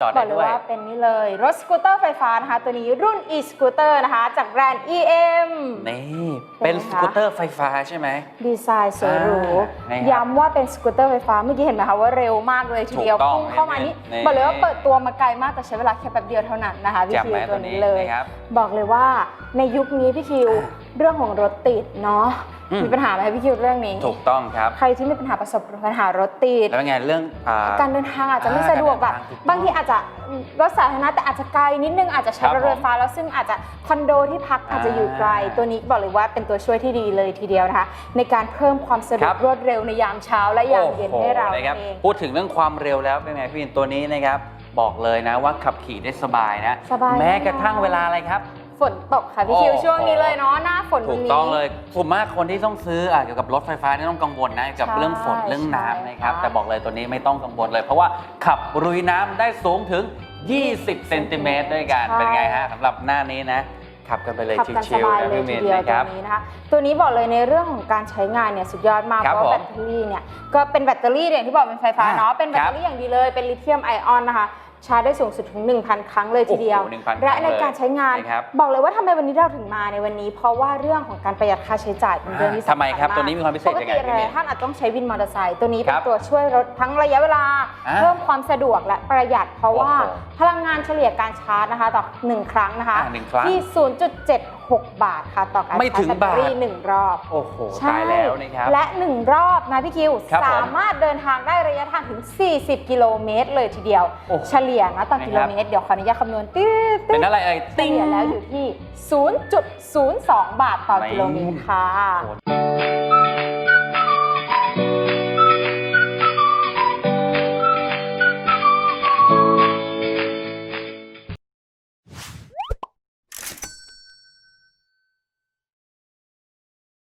จอดบได้อกเลยด้วยว่าเป็นนี่เลย รถสกูตเตอร์ไฟฟ้านะคะตัวนี้รุ่น e-scooter นะคะ จากแบรนด์ EM นี่ เป็เป็นนไงสคะกูตเตอร์ไฟฟ้าใช่ไหม ดีไซน์สวยหรูอ่านะครับย้ำว่าเป็นสกูตเตอร์ไฟฟ้าเมื่อกี้เห็นไหมคะว่าเร็วมากเลยทีเดียวถูกต้องพุ่งเข้ามานี่นี่บอกเลยว่าเปิดตัวมาไกลมากแต่ใช้เวลาแค่แป๊บเดียวเท่านั้นนะคะพี่จับคิไหมวตัตัววนี้นี้เลยนะครับบอกเลยว่าในยุคนี้พี่คิวเรื่องของรถติดเนาะอื มมีปัญหาไหมคะพี่คิวเรื่องนี้ ถูกต้องครับ ใครที่มีปัญหาประสบปัญหารถติดแล้วเป็นไงเรื่องอ่า การเดินทางอาจจะไม่อ่าสะดวกแบบการเดินทางถูกต้องบางทีอาจจะรถสาธารณะแต่อาจจะไกลนิดนึงอาจจะใช้ครับรถไฟฟ้าแล้วซึ่งอาจจะคอนโดที่พักอาจจะอยู่ไกล อ่าตัวนี้บอกเลยว่าเป็นตัวช่วยที่ดีเลยทีเดียวนะคะ ในการเพิ่มความสะดวครักบ รวดเร็วในยามเช้าและยามเย็นให้เราโอ้โนะครับเอง พูดถึงเรื่องความเร็วแล้วเป็นไงพี่วินตัวนี้นะครับ บอกเลยนะว่าขับขี่ได้สบายนะ สบายแม้แน่นอนกระทั่งเวลาอะไรครับ ฝนตกค่ะพี่คิวโอ้โหช่วงนี้เลยเนาะหน้าฝนถูวันกนี้ ต้องเลยผมว่าคนที่ต้องซื้ออะเกี่ยวกับรถไฟฟ้าเนี่ยต้องกังวลนะเกี่ยวกับใช่เรื่องฝนเรื่องน้ำนะครับ ใช่ค่ะแต่บอกเลยตัวนี้ไม่ต้องกังวลเลย เพราะว่าขับรุยน้ำได้สูงถึง 20 เซนติเมตรด้วยกันใช่เป็นไงฮะสำหรับหน้านี้นะ ขับกันไปเลยขับกันสชิวบายๆนะเลยพี่ทีมินเดียวนะคตัรัวบ นี้นะคะตัวนี้บอกเลยในเรื่องของการใช้งานเนี่ยสุดยอดมากครัเพบราะว่าผมแบตเตอรี่เนี่ยก็เป็นแบตเตอรี่เนี่ยที่บอกเป็นไฟฟ้าอ่าเนาะเป็นแบตครัเตอบรี่อย่างดีเลยเป็นลิเธียมไอออนนะคะ ชาร์จได้สูงสุดถึง 1,000 ครั้งเลยทีเดียว โอ้โห1,000และครั้งในการใช้งานนะครับ บอกเลยว่าทำไมวันนี้เราถึงมาในวันนี้ เพราะว่าเรื่องของการประหยัดค่าใช้จ่ายเป็นเรื่องที่สำคัญทำไมครับากตัวนี้มีความพิเศษปกยังไงติพี่เมย์ท่านอาจต้องใช้วินมอเตอร์ไซค์ตัวนี้คเป็รันบตัวช่วยลดทั้งระยะเวลา อ่าเพิ่มความสะดวกและประหยัด เพราะว่าโอ้โหพลังงานเฉลี่ยการชาร์จนะคะ ต่อหนึ่งครั้งนะคะอ่าหนึ่งครั้งที่ 0.76บาทค่ะ ต่อการไม่ถึงชาร์จแบตเตอรี่บาท หนึ่งรอบ โอ้โห ใช่ตายแล้วนะครับ และ 1 รอบนะพี่คิว ครับผมสามารถเดินทางได้ระยะทางถึง 40 กิโลเมตรเลยทีเดียว โอ้โหเฉลี่ยนะต่อกิโลนะครับเมตร เดี๋ยวขออนุญาตคำนวณติ๊ดเป็นอะไรเอ่ยเฉลี่ยแล้วอยู่ที่ 0.02 บาทต่อไม่กิโลเมตรค่ะ โอ้โห